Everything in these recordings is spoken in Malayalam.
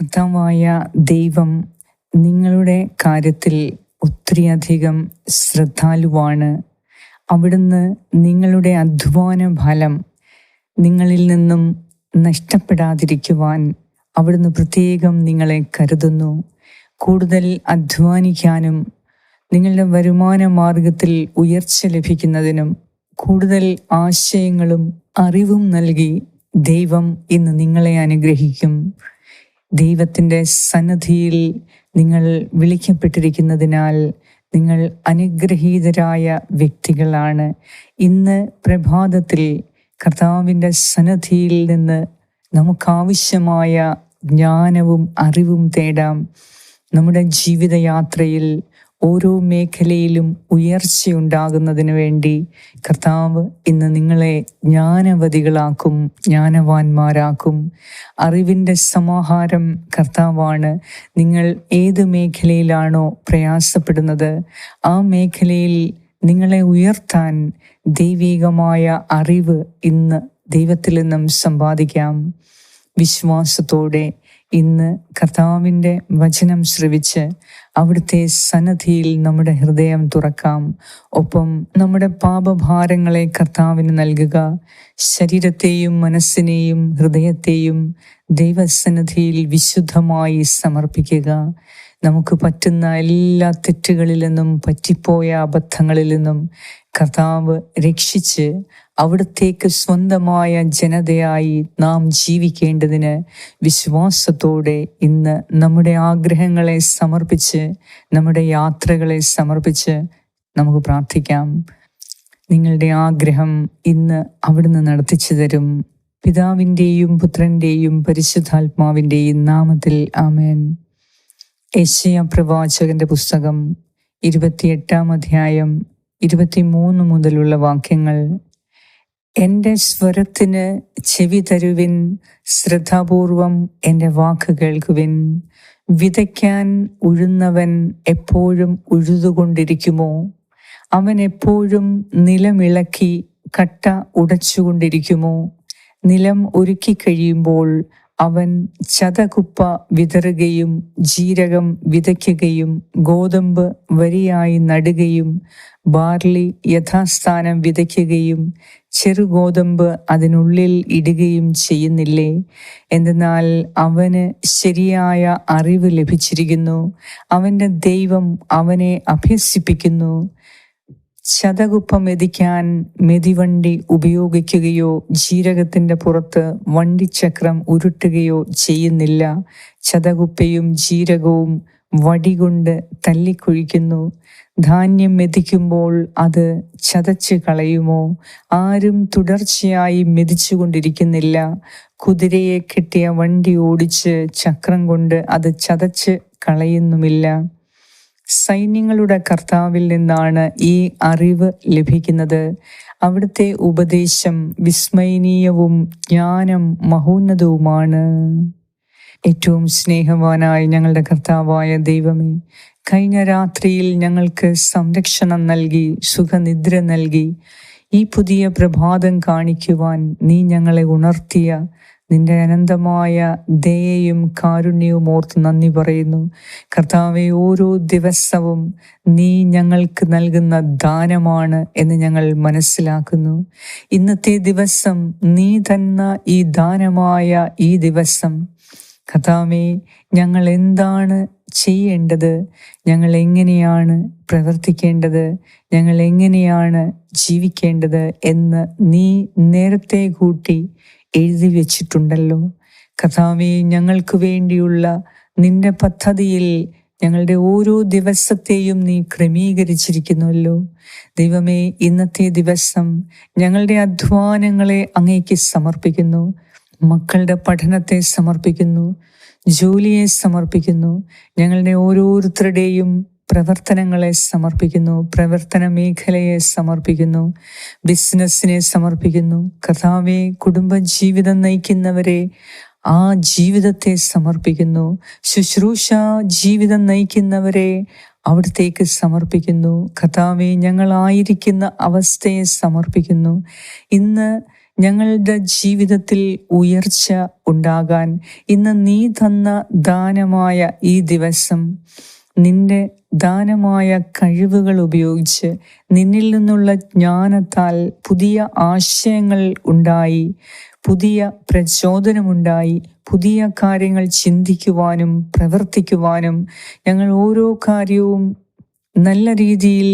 കർത്താവായ ദൈവം നിങ്ങളുടെ കാര്യത്തിൽ ഒത്തിരിയധികം ശ്രദ്ധാലുവാണ്. അവിടുന്ന് നിങ്ങളുടെ അധ്വാന ഫലം നിങ്ങളിൽ നിന്നും നഷ്ടപ്പെടാതിരിക്കുവാൻ അവിടുന്ന് പ്രത്യേകം നിങ്ങളെ കരുതുന്നു. കൂടുതൽ അധ്വാനിക്കാനും നിങ്ങളുടെ വരുമാന മാർഗത്തിൽ ഉയർച്ച ലഭിക്കുന്നതിനും കൂടുതൽ ആശയങ്ങളും അറിവും നൽകി ദൈവം ഇന്ന് നിങ്ങളെ അനുഗ്രഹിക്കും. ദൈവത്തിന്റെ സന്നദ്ധിയിൽ നിങ്ങൾ വിളിക്കപ്പെട്ടിരിക്കുന്നതിനാൽ നിങ്ങൾ അനുഗ്രഹീതരായ വ്യക്തികളാണ്. ഇന്ന് പ്രഭാതത്തിൽ കർത്താവിന്റെ സന്നദ്ധിയിൽ നിന്ന് നമുക്കാവശ്യമായ ജ്ഞാനവും അറിവും തേടാം. നമ്മുടെ ജീവിതയാത്രയിൽ ഓരോ മേഖലയിലും ഉയർച്ചയുണ്ടാകുന്നതിന് വേണ്ടി കർത്താവ് ഇന്ന് നിങ്ങളെ ജ്ഞാനവതികളാക്കും ജ്ഞാനവാന്മാരാക്കും. അറിവിന്റെ സമാഹാരം കർത്താവാണ്. നിങ്ങൾ ഏത് മേഖലയിലാണോ പ്രയാസപ്പെടുന്നത് ആ മേഖലയിൽ നിങ്ങളെ ഉയർത്താൻ ദൈവികമായ അറിവ് ഇന്ന് ദൈവത്തിൽ നിന്നും സമ്പാദിക്കാം. വിശ്വാസത്തോടെ ഇന്ന് കർത്താവിന്റെ വചനം ശ്രവിച്ച് അവിടുത്തെ സന്നദ്ധിയിൽ നമ്മുടെ ഹൃദയം തുറക്കാം. ഒപ്പം നമ്മുടെ പാപഭാരങ്ങളെ കർത്താവിന് നൽകുക. ശരീരത്തെയും മനസ്സിനെയും ഹൃദയത്തെയും ദൈവസന്നിധിയിൽ വിശുദ്ധമായി സമർപ്പിക്കുക. നമുക്ക് പറ്റുന്ന എല്ലാ തെറ്റുകളിൽ നിന്നും പറ്റിപ്പോയ അബദ്ധങ്ങളിൽ നിന്നും കർത്താവ് രക്ഷിച്ച് അവിടത്തേക്ക് സ്വന്തമായ ജനതയായി നാം ജീവിക്കേണ്ടതിന് വിശ്വാസത്തോടെ ഇന്ന് നമ്മുടെ ആഗ്രഹങ്ങളെ സമർപ്പിച്ച് നമ്മുടെ യാത്രകളെ സമർപ്പിച്ച് നമുക്ക് പ്രാർത്ഥിക്കാം. നിങ്ങളുടെ ആഗ്രഹം ഇന്ന് അവിടുന്ന് നടത്തിച്ചു തരും. പിതാവിന്റെയും പുത്രന്റെയും പരിശുദ്ധാത്മാവിന്റെയും നാമത്തിൽ ആമേൻ. യശയ പ്രവാചകന്റെ പുസ്തകം ഇരുപത്തിയെട്ടാം അധ്യായം ഇരുപത്തിമൂന്ന് മുതലുള്ള വാക്യങ്ങൾ. എന്റെ സ്വരത്തിന് ചെവി തരുവിൻ ശ്രദ്ധാപൂർവം എന്റെ വാക്ക് കേൾക്കുവിൻ. വിതയ്ക്കാൻ ഉഴുന്നവൻ എപ്പോഴും ഉഴുതുകൊണ്ടിരിക്കുമോ? അവൻ എപ്പോഴും നിലമിളക്കി കട്ട ഉടച്ചുകൊണ്ടിരിക്കുമോ? നിലം ഒരുക്കി കഴിയുമ്പോൾ അവൻ ചതകുപ്പ വിതറുകയും ജീരകം വിതയ്ക്കുകയും ഗോതമ്പ് വരിയായി നടുകയും ബാർലി യഥാസ്ഥാനം വിതയ്ക്കുകയും ചെറുഗോതമ്പ് അതിനുള്ളിൽ ഇടുകയും ചെയ്യുന്നില്ലേ? എന്തെന്നാൽ അവന് ശരിയായ അറിവ് ലഭിച്ചിരിക്കുന്നു. അവന്റെ ദൈവം അവനെ അഭ്യസിപ്പിക്കുന്നു. ശതകുപ്പം മെതിക്കാൻ മെതിവണ്ടി ഉപയോഗിക്കുകയോ ജീരകത്തിന്റെ പുറത്ത് വണ്ടിച്ചക്രം ഉരുട്ടുകയോ ചെയ്യുന്നില്ല. ചതകുപ്പയും ജീരകവും വടികൊണ്ട് തല്ലിക്കുഴിക്കുന്നു. ധാന്യം മെതിക്കുമ്പോൾ അത് ചതച്ച് കളയുമോ? ആരും തുടർച്ചയായി മെതിച്ചുകൊണ്ടിരിക്കുന്നില്ല. കുതിരയെ കിട്ടിയ വണ്ടി ഓടിച്ച് ചക്രം കൊണ്ട് അത് ചതച്ച് കളയുന്നുമില്ല. സൈന്യങ്ങളുടെ കർത്താവിൽ നിന്നാണ് ഈ അറിവ് ലഭിക്കുന്നത്. അവിടുത്തെ ഉപദേശം വിസ്മയനീയവും ജ്ഞാനം മഹോന്നതവുമാണ്. ഏറ്റവും സ്നേഹവാനായ ഞങ്ങളുടെ കർത്താവായ ദൈവമേ കഴിഞ്ഞ രാത്രിയിൽ ഞങ്ങൾക്ക് സംരക്ഷണം നൽകി സുഖനിദ്ര നൽകി ഈ പുതിയ പ്രഭാതം കാണിക്കുവാൻ നീ ഞങ്ങളെ ഉണർത്തിയ നിന്റെ അനന്തമായ ദയയും കാരുണ്യവും ഓർത്ത് നന്ദി പറയുന്നു. കർത്താവെ ഓരോ ദിവസവും നീ ഞങ്ങൾക്ക് നൽകുന്ന ദാനമാണ് എന്ന് ഞങ്ങൾ മനസ്സിലാക്കുന്നു. ഇന്നത്തെ ദിവസം നീ തന്ന ഈ ദാനമായ ഈ ദിവസം കർത്താവെ ഞങ്ങൾ എന്താണ് ചെയ്യേണ്ടത്? ഞങ്ങൾ എങ്ങനെയാണ് പ്രവർത്തിക്കേണ്ടത്? ഞങ്ങൾ എങ്ങനെയാണ് ജീവിക്കേണ്ടത് എന്ന് നീ നേരത്തെ കൂട്ടി എഴുതി വെച്ചിട്ടുണ്ടല്ലോ കഥാവെ ഞങ്ങൾക്ക് വേണ്ടിയുള്ള നിന്റെ പദ്ധതിയിൽ ഞങ്ങളുടെ ഓരോ ദിവസത്തെയും നീ ക്രമീകരിച്ചിരിക്കുന്നുവല്ലോ ദൈവമേ ഇന്നത്തെ ദിവസം ഞങ്ങളുടെ അധ്വാനങ്ങളെ അങ്ങേക്ക് സമർപ്പിക്കുന്നു. മക്കളുടെ പഠനത്തെ സമർപ്പിക്കുന്നു. ജോലിയെ സമർപ്പിക്കുന്നു. ഞങ്ങളുടെ ഓരോരുത്തരുടെയും പ്രവർത്തനങ്ങളെ സമർപ്പിക്കുന്നു പ്രവർത്തന മേഖലയെ സമർപ്പിക്കുന്നു ബിസിനസ്സിനെ സമർപ്പിക്കുന്നു. കഥാവെ കുടുംബ ജീവിതം നയിക്കുന്നവരെ ആ ജീവിതത്തെ സമർപ്പിക്കുന്നു. ശുശ്രൂഷ ജീവിതം നയിക്കുന്നവരെ അവിടത്തേക്ക് സമർപ്പിക്കുന്നു. കഥാവെ ഞങ്ങളായിരിക്കുന്ന അവസ്ഥയെ സമർപ്പിക്കുന്നു. ഇന്ന് ഞങ്ങളുടെ ജീവിതത്തിൽ ഉയർച്ച ഉണ്ടാകാൻ ഇന്ന് നീ തന്ന ദാനമായ ഈ ദിവസം നിന്റെ ദാനമായ കഴിവുകൾ ഉപയോഗിച്ച് നിന്നിൽ നിന്നുള്ള ജ്ഞാനത്താൽ പുതിയ ആശയങ്ങൾ ഉണ്ടായി പുതിയ പ്രചോദനമുണ്ടായി പുതിയ കാര്യങ്ങൾ ചിന്തിക്കുവാനും പ്രവർത്തിക്കുവാനും ഞങ്ങൾ ഓരോ കാര്യവും നല്ല രീതിയിൽ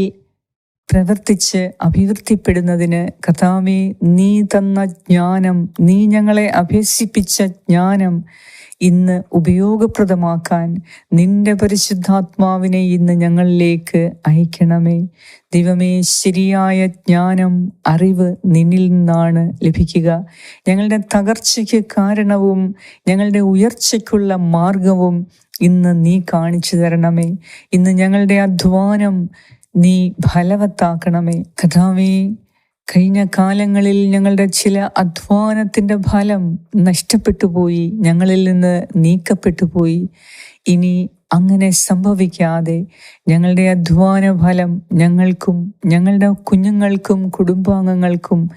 പ്രവർത്തിച്ച് അഭിവൃദ്ധിപ്പെടുന്നതിന് കഥാമേ നീ തന്ന ജ്ഞാനം നീ ഞങ്ങളെ അഭ്യസിപ്പിച്ച ജ്ഞാനം ഇന്ന് ഉപയോഗപ്രദമാക്കാൻ നിന്റെ പരിശുദ്ധാത്മാവിനെ ഇന്ന് ഞങ്ങളിലേക്ക് അയക്കണമേ. ദൈവമേ ശരിയായ ജ്ഞാനം അറിവ് നിന്നിൽ നിന്നാണ് ലഭിക്കുക. ഞങ്ങളുടെ തകർച്ചയ്ക്ക് കാരണവും ഞങ്ങളുടെ ഉയർച്ചയ്ക്കുള്ള മാർഗവും ഇന്ന് നീ കാണിച്ചു തരണമേ. ഇന്ന് ഞങ്ങളുടെ അധ്വാനം നീ ഫലവത്താക്കണമേ. കഥാവേ കഴിഞ്ഞ കാലങ്ങളിൽ ഞങ്ങളുടെ ചില അധ്വാനത്തിന്റെ ഫലം നഷ്ടപ്പെട്ടു പോയി ഞങ്ങളിൽ നിന്ന് നീക്കപ്പെട്ടു പോയി. ഇനി അങ്ങനെ സംഭവിക്കാതെ ഞങ്ങളുടെ അധ്വാന ഫലം ഞങ്ങൾക്കും ഞങ്ങളുടെ കുഞ്ഞുങ്ങൾക്കും കുടുംബാംഗങ്ങൾക്കും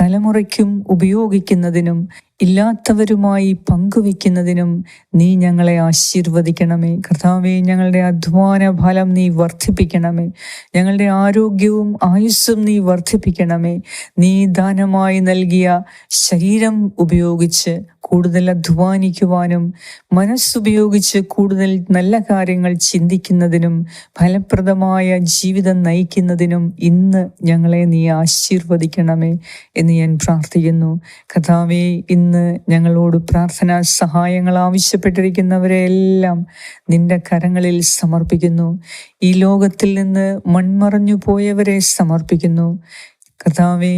തലമുറയ്ക്കും ഉപയോഗിക്കുന്നതിനും ഇല്ലാത്തവരുമായി പങ്കുവെക്കുന്നതിനും നീ ഞങ്ങളെ ആശീർവദിക്കണമേ. കർത്താവെ ഞങ്ങളുടെ അധ്വാന ഫലം നീ വർദ്ധിപ്പിക്കണമേ. ഞങ്ങളുടെ ആരോഗ്യവും ആയുസ്സും നീ വർദ്ധിപ്പിക്കണമേ. നീ ദാനമായി നൽകിയ ശരീരം ഉപയോഗിച്ച് കൂടുതൽ അധ്വാനിക്കുവാനും മനസ്സുപയോഗിച്ച് കൂടുതൽ നല്ല കാര്യങ്ങൾ ചിന്തിക്കുന്നതിനും ഫലപ്രദമായ ജീവിതം നയിക്കുന്നതിനും ഇന്ന് ഞങ്ങളെ നീ ആശീർവദിക്കണമേ എന്ന് ഞാൻ പ്രാർത്ഥിക്കുന്നു. കഥാവെ ഇന്ന് ഞങ്ങളോട് പ്രാർത്ഥനാ സഹായങ്ങൾ ആവശ്യപ്പെട്ടിരിക്കുന്നവരെ എല്ലാം നിന്റെ കരങ്ങളിൽ സമർപ്പിക്കുന്നു. ഈ ലോകത്തിൽ നിന്ന് മൺമറഞ്ഞു പോയവരെ സമർപ്പിക്കുന്നു. കഥാവെ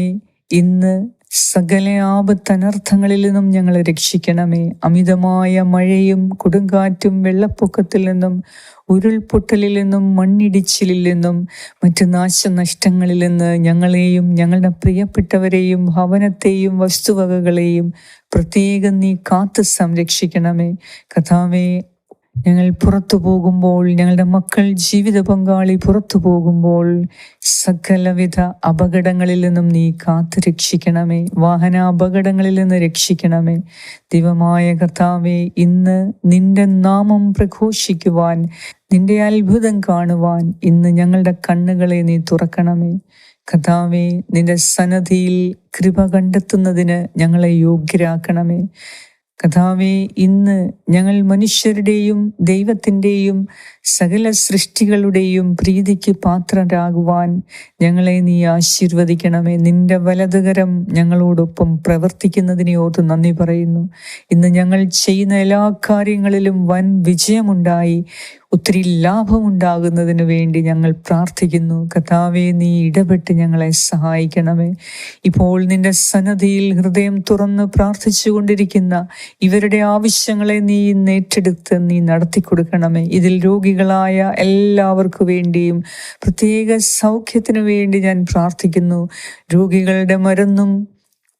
ഇന്ന് സകല ആപത്തനർത്ഥങ്ങളിൽ നിന്നും ഞങ്ങളെ രക്ഷിക്കണമേ. അമിതമായ മഴയും കൊടുങ്കാറ്റും വെള്ളപ്പൊക്കത്തിൽ നിന്നും ഉരുൾപൊട്ടലിൽ നിന്നും മണ്ണിടിച്ചിലിൽ നിന്നും മറ്റു നാശനഷ്ടങ്ങളിൽ നിന്ന് ഞങ്ങളെയും ഞങ്ങളുടെ പ്രിയപ്പെട്ടവരെയും ഭവനത്തെയും വസ്തുവകകളെയും പ്രത്യേകം നീ കാത്തു സംരക്ഷിക്കണമേ. കഥാവേ ഞങ്ങൾ പുറത്തു പോകുമ്പോൾ ഞങ്ങളുടെ മക്കൾ ജീവിത പങ്കാളി പുറത്തു പോകുമ്പോൾ സകലവിധ അപകടങ്ങളിൽ നിന്നും നീ കാത്തു രക്ഷിക്കണമേ. വാഹന അപകടങ്ങളിൽ നിന്ന് രക്ഷിക്കണമേ. ദിവമായ കർത്താവെ ഇന്ന് നിന്റെ നാമം പ്രഘോഷിക്കുവാൻ നിന്റെ അത്ഭുതം കാണുവാൻ ഇന്ന് ഞങ്ങളുടെ കണ്ണുകളെ നീ തുറക്കണമേ. കഥാവെ നിന്റെ സന്നദ്ധിയിൽ കൃപ കണ്ടെത്തുന്നതിന് ഞങ്ങളെ യോഗ്യരാക്കണമേ. കഥാവെ ഇന്ന് ഞങ്ങൾ മനുഷ്യരുടെയും ദൈവത്തിന്റെയും സകല സൃഷ്ടികളുടെയും പ്രീതിക്ക് പാത്രരാകുവാൻ ഞങ്ങളെ നീ ആശീർവദിക്കണമേ. നിന്റെ വലതുകരം ഞങ്ങളോടൊപ്പം പ്രവർത്തിക്കുന്നതിനെ ഓർത്ത് നന്ദി പറയുന്നു. ഇന്ന് ഞങ്ങൾ ചെയ്യുന്ന എല്ലാ കാര്യങ്ങളിലും വൻ വിജയമുണ്ടായി. ഒത്തിരി ലാഭമുണ്ടാകുന്നതിന് വേണ്ടി ഞങ്ങൾ പ്രാർത്ഥിക്കുന്നു. കഥാവെ നീ ഇടപെട്ട് ഞങ്ങളെ സഹായിക്കണമേ. ഇപ്പോൾ നിന്റെ സന്നദ്ധിയിൽ ഹൃദയം തുറന്ന് പ്രാർത്ഥിച്ചു കൊണ്ടിരിക്കുന്ന ഇവരുടെ ആവശ്യങ്ങളെ നീ നേറ്റെടുത്ത് നീ നടത്തി കൊടുക്കണമേ ഇതിൽ രോഗികളായ എല്ലാവർക്കു വേണ്ടിയും പ്രത്യേക സൗഖ്യത്തിനു വേണ്ടി ഞാൻ പ്രാർത്ഥിക്കുന്നു. രോഗികളുടെ മരുന്നും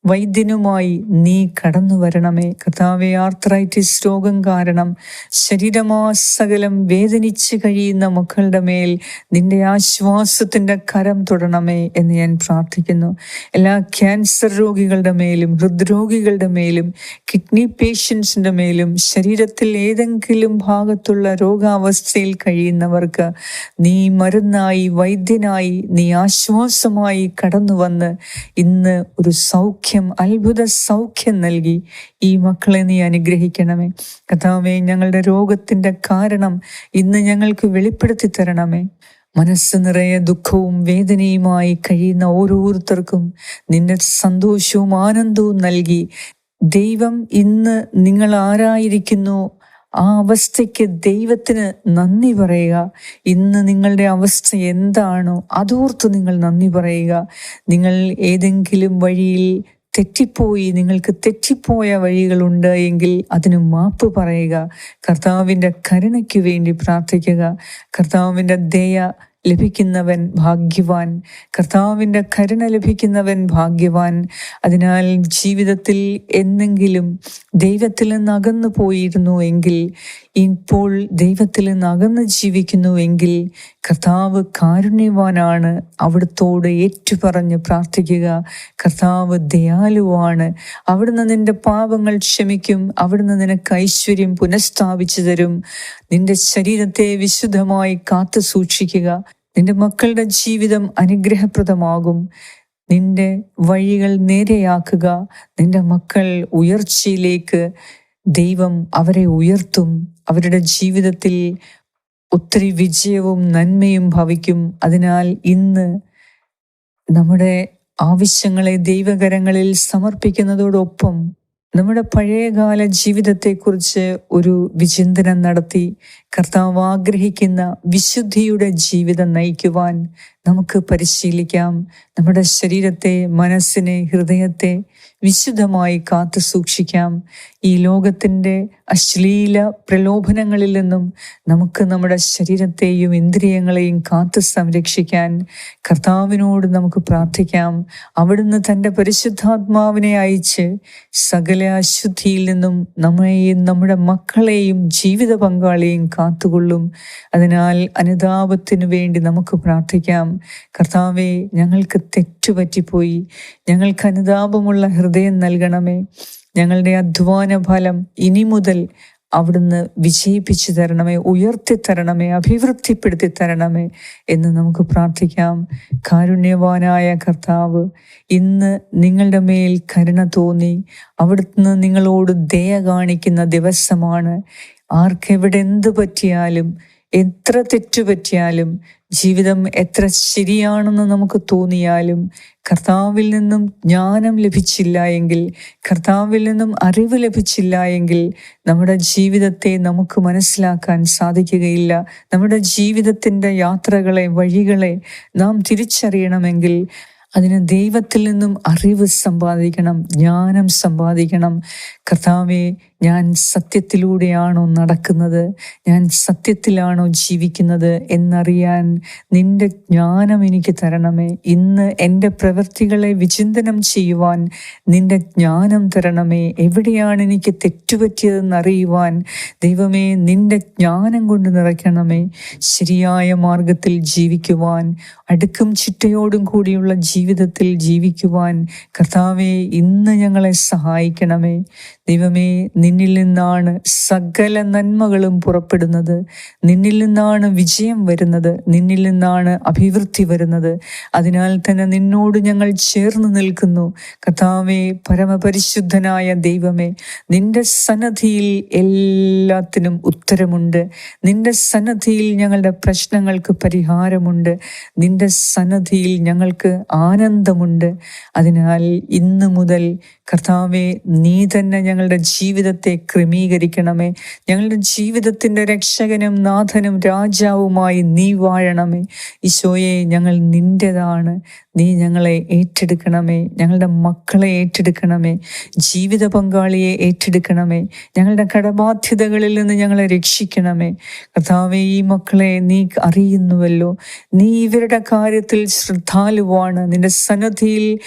വൈദ്യനുമായി നീ കടന്നു വരണമേ. കർത്താവെ ആർത്രൈറ്റിസ് രോഗം കാരണം ശരീരമാസകലം വേദനിച്ചു കഴിയുന്ന മക്കളുടെ മേൽ നിന്റെ ആശ്വാസത്തിന്റെ കരം തൊടണമേ എന്ന് ഞാൻ പ്രാർത്ഥിക്കുന്നു. എല്ലാ ക്യാൻസർ രോഗികളുടെ മേലും ഹൃദ്രോഗികളുടെ മേലും കിഡ്നി പേഷ്യൻസിന്റെ മേലും ശരീരത്തിൽ ഏതെങ്കിലും ഭാഗത്തുള്ള രോഗാവസ്ഥയിൽ കഴിയുന്നവർക്ക് നീ മരുന്നായി വൈദ്യനായി നീ ആശ്വാസമായി കടന്നു വന്ന് ഇന്ന് ഒരു സൗഖ്യം സൗഖ്യം അത്ഭുത സൗഖ്യം നൽകി. ഈ മക്കളെ നീ അനുഗ്രഹിക്കണമേ. കഥാവേ ഞങ്ങളുടെ രോഗത്തിന്റെ കാരണം ഇന്ന് ഞങ്ങൾക്ക് വെളിപ്പെടുത്തി തരണമേ. മനസ്സ് നിറയെ ദുഃഖവും വേദനയുമായി കഴിയുന്ന ഓരോരുത്തർക്കും നിന്റെ സന്തോഷവും ആനന്ദവും നൽകി. ദൈവം ഇന്ന് നിങ്ങൾ ആരായിരിക്കുന്നു? ആ അവസ്ഥയ്ക്ക് ദൈവത്തിന് നന്ദി പറയുക. ഇന്ന് നിങ്ങളുടെ അവസ്ഥ എന്താണോ അതോർത്ത് നിങ്ങൾ നന്ദി പറയുക. നിങ്ങൾ ഏതെങ്കിലും വഴിയിൽ തെറ്റിപ്പോയി നിങ്ങൾക്ക് തെറ്റിപ്പോയ വഴികളുണ്ട് എങ്കിൽ അതിന് മാപ്പ് പറയുക. കർത്താവിന്റെ കരുണയ്ക്ക് വേണ്ടി പ്രാർത്ഥിക്കുക. കർത്താവിന്റെ ദയ ലഭിക്കുന്നവൻ ഭാഗ്യവാൻ. കർത്താവിന്റെ കരുണ ലഭിക്കുന്നവൻ ഭാഗ്യവാൻ. അതിനാൽ ജീവിതത്തിൽ എന്നെങ്കിലും ദൈവത്തിൽ നിന്ന് അകന്നു പോയിരുന്നു എങ്കിൽ ഇപ്പോൾ ദൈവത്തിൽ നിന്ന് അകന്ന് ജീവിക്കുന്നു എങ്കിൽ കർത്താവ് കാരുണ്യവാനാണ്. അവിടുത്തോട് ഏറ്റുപറഞ്ഞ് പ്രാർത്ഥിക്കുക കർത്താവ് ദയാലുവാണ്. അവിടുന്ന് നിന്റെ പാപങ്ങൾ ക്ഷമിക്കും. അവിടുന്ന് നിനക്ക് ഐശ്വര്യം പുനഃസ്ഥാപിച്ചു തരും. നിന്റെ ശരീരത്തെ വിശുദ്ധമായി കാത്തു സൂക്ഷിക്കുക നിന്റെ മക്കളുടെ ജീവിതം അനുഗ്രഹപ്രദമാകും. നിന്റെ വഴികൾ നേരെയാക്കുക. നിന്റെ മക്കൾ ഉയർച്ചയിലേക്ക് ദൈവം അവരെ ഉയർത്തും. അവരുടെ ജീവിതത്തിൽ ഒത്തിരി വിജയവും നന്മയും ഭവിക്കും. അതിനാൽ ഇന്ന് നമ്മുടെ ആവശ്യങ്ങളെ ദൈവകരങ്ങളിൽ സമർപ്പിക്കുന്നതോടൊപ്പം നമ്മുടെ പഴയകാല ജീവിതത്തെക്കുറിച്ച് ഒരു വിചിന്തനം നടത്തി കർത്താവ് ആഗ്രഹിക്കുന്ന വിശുദ്ധിയുടെ ജീവിതം നയിക്കുവാൻ നമുക്ക് പരിശീലിക്കാം. നമ്മുടെ ശരീരത്തെ മനസ്സിനെ ഹൃദയത്തെ വിശുദ്ധമായി കാത്തു സൂക്ഷിക്കാം. ഈ ലോകത്തിന്റെ അശ്ലീല പ്രലോഭനങ്ങളിൽ നിന്നും നമുക്ക് നമ്മുടെ ശരീരത്തെയും ഇന്ദ്രിയങ്ങളെയും കാത്തു സംരക്ഷിക്കാൻ കർത്താവിനോട് നമുക്ക് പ്രാർത്ഥിക്കാം. അവിടുന്ന് തന്റെ പരിശുദ്ധാത്മാവിനെ അയച്ച് സകല അശുദ്ധിയിൽ നിന്നും നമ്മെയും നമ്മുടെ മക്കളെയും ജീവിത പങ്കാളിയെയും കാത്തുകൊള്ളും. അതിനാൽ അനുതാപത്തിനു വേണ്ടി നമുക്ക് പ്രാർത്ഥിക്കാം. കർത്താവെ ഞങ്ങൾക്ക് തെറ്റുപറ്റിപ്പോയി. ഞങ്ങൾക്ക് അനുതാപമുള്ള ഹൃദയം നൽകണമേ. ഞങ്ങളുടെ അധ്വാന ഫലം ഇനി മുതൽ അവിടുന്ന് വിജയിപ്പിച്ചു തരണമേ ഉയർത്തി തരണമേ അഭിവൃദ്ധിപ്പെടുത്തി തരണമേ എന്ന് നമുക്ക് പ്രാർത്ഥിക്കാം. കാരുണ്യവാനായ കർത്താവ് ഇന്ന് നിങ്ങളുടെ മേൽ കരുണ തോന്നി. അവിടുന്ന് നിങ്ങളോട് ദയ കാണിക്കുന്ന ദിവസമാണ്. ആർക്കെവിടെ എന്ത് പറ്റിയാലും എത്ര തെറ്റുപറ്റിയാലും ജീവിതം എത്ര ശരിയാണെന്ന് നമുക്ക് തോന്നിയാലും കർത്താവിൽ നിന്നും ജ്ഞാനം ലഭിച്ചില്ല എങ്കിൽ കർത്താവിൽ നിന്നും അറിവ് ലഭിച്ചില്ല എങ്കിൽ നമ്മുടെ ജീവിതത്തെ നമുക്ക് മനസ്സിലാക്കാൻ സാധിക്കുകയില്ല. നമ്മുടെ ജീവിതത്തിന്റെ യാത്രകളെ വഴികളെ നാം തിരിച്ചറിയണമെങ്കിൽ അതിന് ദൈവത്തിൽ നിന്നും അറിവ് സമ്പാദിക്കണം ജ്ഞാനം സമ്പാദിക്കണം. കർത്താവെ ഞാൻ സത്യത്തിലൂടെയാണോ നടക്കുന്നത്? ഞാൻ സത്യത്തിലാണോ ജീവിക്കുന്നത് എന്നറിയാൻ നിന്റെ ജ്ഞാനം എനിക്ക് തരണമേ. ഇന്ന് എന്റെ പ്രവൃത്തികളെ വിചിന്തനം ചെയ്യുവാൻ നിന്റെ ജ്ഞാനം തരണമേ. എവിടെയാണ് എനിക്ക് തെറ്റുപറ്റിയതെന്ന് അറിയുവാൻ ദൈവമേ നിന്റെ ജ്ഞാനം കൊണ്ട് നിറയ്ക്കണമേ. ശരിയായ മാർഗത്തിൽ ജീവിക്കുവാൻ അടുക്കും ചിട്ടയോടും കൂടിയുള്ള ജീവിതത്തിൽ ജീവിക്കുവാൻ കർത്താവെ ഇന്ന് ഞങ്ങളെ സഹായിക്കണമേ. ദൈവമേ നിന്നിൽ നിന്നാണ് സകല നന്മകളും പുറപ്പെടുന്നത്. നിന്നിൽ നിന്നാണ് വിജയം വരുന്നത്. നിന്നിൽ നിന്നാണ് അഭിവൃദ്ധി വരുന്നത്. അതിനാൽ തന്നെ നിന്നോട് ഞങ്ങൾ ചേർന്ന് നിൽക്കുന്നു. കഥാവേ പരമപരിശുദ്ധനായ ദൈവമേ നിന്റെ സന്നദ്ധിയിൽ എല്ലാത്തിനും ഉത്തരമുണ്ട്. നിന്റെ സന്നദ്ധിയിൽ ഞങ്ങളുടെ പ്രശ്നങ്ങൾക്ക് പരിഹാരമുണ്ട്. നിന്റെ സന്നദ്ധിയിൽ ഞങ്ങൾക്ക് ആനന്ദമുണ്ട്. അതിനാൽ ഇന്ന് മുതൽ കർത്താവെ നീ തന്നെ ഞങ്ങളുടെ ജീവിതത്തെ ക്രമീകരിക്കണമേ. ഞങ്ങളുടെ ജീവിതത്തിന്റെ രക്ഷകനും നാഥനും രാജാവുമായി നീ വാഴണമേ. ഈശോയെ ഞങ്ങൾ നിന്റെതാണ് നീ ഞങ്ങളെ ഏറ്റെടുക്കണമേ. ഞങ്ങളുടെ മക്കളെ ഏറ്റെടുക്കണമേ. ജീവിത പങ്കാളിയെ ഏറ്റെടുക്കണമേ. ഞങ്ങളുടെ കടബാധ്യതകളിൽ നിന്ന് ഞങ്ങളെ രക്ഷിക്കണമേ. കർത്താവെ ഈ മക്കളെ നീ അറിയുന്നുവല്ലോ. നീ ഇവരുടെ കാര്യത്തിൽ ശ്രദ്ധാലുവാണ്. നിന്റെ സന്നദ്ധിയിൽ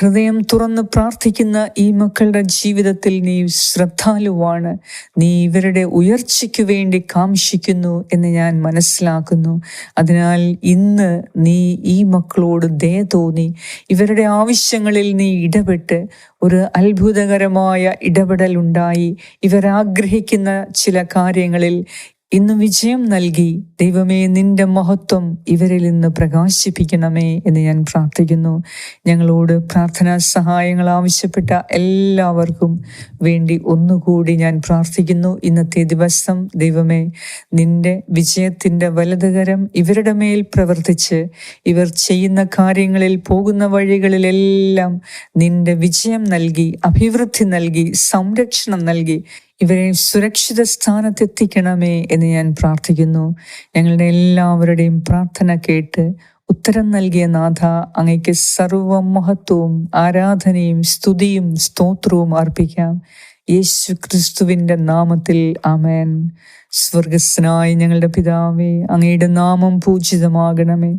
ഹൃദയം തുറന്ന് പ്രാർത്ഥിക്കുന്ന ഈ മക്കളുടെ ജീവിതത്തിൽ നീ ശ്രദ്ധാലുവാണ്. നീ ഇവരുടെ ഉയർച്ചയ്ക്കു വേണ്ടി കാംഷിക്കുന്നു എന്ന് ഞാൻ മനസ്സിലാക്കുന്നു. അതിനാൽ ഇന്ന് നീ ഈ മക്കളോട് ദയ തോന്നി. ഇവരുടെ ആവശ്യങ്ങളിൽ നീ ഇടപെട്ട്. ഒരു അത്ഭുതകരമായ ഇടപെടൽ ഉണ്ടായി. ഇവരാഗ്രഹിക്കുന്ന ചില കാര്യങ്ങളിൽ ഇന്ന് വിജയം നൽകി. ദൈവമേ നിന്റെ മഹത്വം ഇവരിൽ നിന്ന് പ്രകാശിപ്പിക്കണമേ എന്ന് ഞാൻ പ്രാർത്ഥിക്കുന്നു. ഞങ്ങളോട് പ്രാർത്ഥനാ സഹായങ്ങൾ ആവശ്യപ്പെട്ട എല്ലാവർക്കും വേണ്ടി ഒന്നുകൂടി ഞാൻ പ്രാർത്ഥിക്കുന്നു. ഇന്നത്തെ ദിവസം ദൈവമേ നിന്റെ വിജയത്തിന്റെ വലതുകരം ഇവരുടെ മേൽ പ്രവർത്തിച്ച് ഇവർ ചെയ്യുന്ന കാര്യങ്ങളിൽ പോകുന്ന വഴികളിലെല്ലാം നിന്റെ വിജയം നൽകി അഭിവൃദ്ധി നൽകി സംരക്ഷണം നൽകി ഇവരെ സുരക്ഷിത സ്ഥാനത്തെത്തിക്കണമേ എന്ന് ഞാൻ പ്രാർത്ഥിക്കുന്നു. ഞങ്ങളുടെ എല്ലാവരുടെയും പ്രാർത്ഥന കേട്ട് ഉത്തരം നൽകിയ നാഥ അങ്ങയ്ക്ക് സർവ മഹത്വവും ആരാധനയും സ്തുതിയും സ്തോത്രവും അർപ്പിക്കാം. യേശു ക്രിസ്തുവിന്റെ നാമത്തിൽ ആമേൻ. സ്വർഗസ്നായി ഞങ്ങളുടെ പിതാവേ അങ്ങയുടെ നാമം പൂജിതമാകണമേ.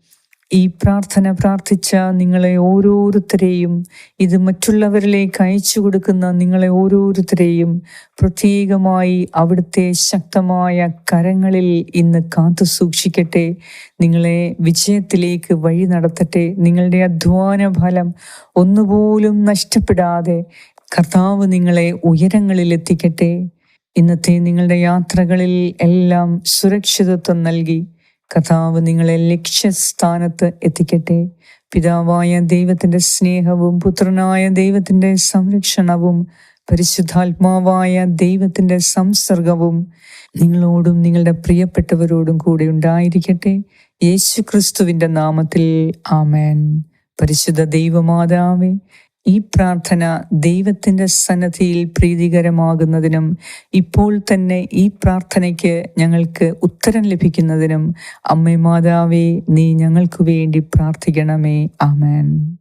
ഈ പ്രാർത്ഥന പ്രാർത്ഥിച്ച നിങ്ങളെ ഓരോരുത്തരെയും ഇത് മറ്റുള്ളവരിലേക്ക് അയച്ചു കൊടുക്കുന്ന നിങ്ങളെ ഓരോരുത്തരെയും പ്രത്യേകമായി അവിടുത്തെ ശക്തമായ കരങ്ങളിൽ ഇന്ന് കാത്തു സൂക്ഷിക്കട്ടെ. നിങ്ങളെ വിജയത്തിലേക്ക് വഴി നടത്തട്ടെ. നിങ്ങളുടെ അധ്വാന ഫലം ഒന്നുപോലും നഷ്ടപ്പെടാതെ കർത്താവ് നിങ്ങളെ ഉയരങ്ങളിൽ എത്തിക്കട്ടെ. ഇന്നത്തെ നിങ്ങളുടെ യാത്രകളിൽ എല്ലാം സുരക്ഷിതത്വം നൽകി. കഥാവ് നിങ്ങളെ ലക്ഷ്യസ്ഥാനത്ത് എത്തിക്കട്ടെ. പിതാവായ ദൈവത്തിന്റെ സ്നേഹവും പുത്രനായ ദൈവത്തിന്റെ സംരക്ഷണവും പരിശുദ്ധാത്മാവായ ദൈവത്തിന്റെ സംസർഗവും നിങ്ങളോടും നിങ്ങളുടെ പ്രിയപ്പെട്ടവരോടും കൂടെ ഉണ്ടായിരിക്കട്ടെ. യേശു ക്രിസ്തുവിന്റെ നാമത്തിൽ ആമേൻ. പരിശുദ്ധ ദൈവമാതാവേ ഈ പ്രാർത്ഥന ദൈവത്തിന്റെ സന്നദ്ധിയിൽ പ്രീതികരമാകുന്നതിനും ഇപ്പോൾ തന്നെ ഈ പ്രാർത്ഥനയ്ക്ക് ഞങ്ങൾക്ക് ഉത്തരം ലഭിക്കുന്നതിനും അമ്മ മാതാവേ നീ ഞങ്ങൾക്ക് വേണ്ടി പ്രാർത്ഥിക്കണമേ. ആമേൻ.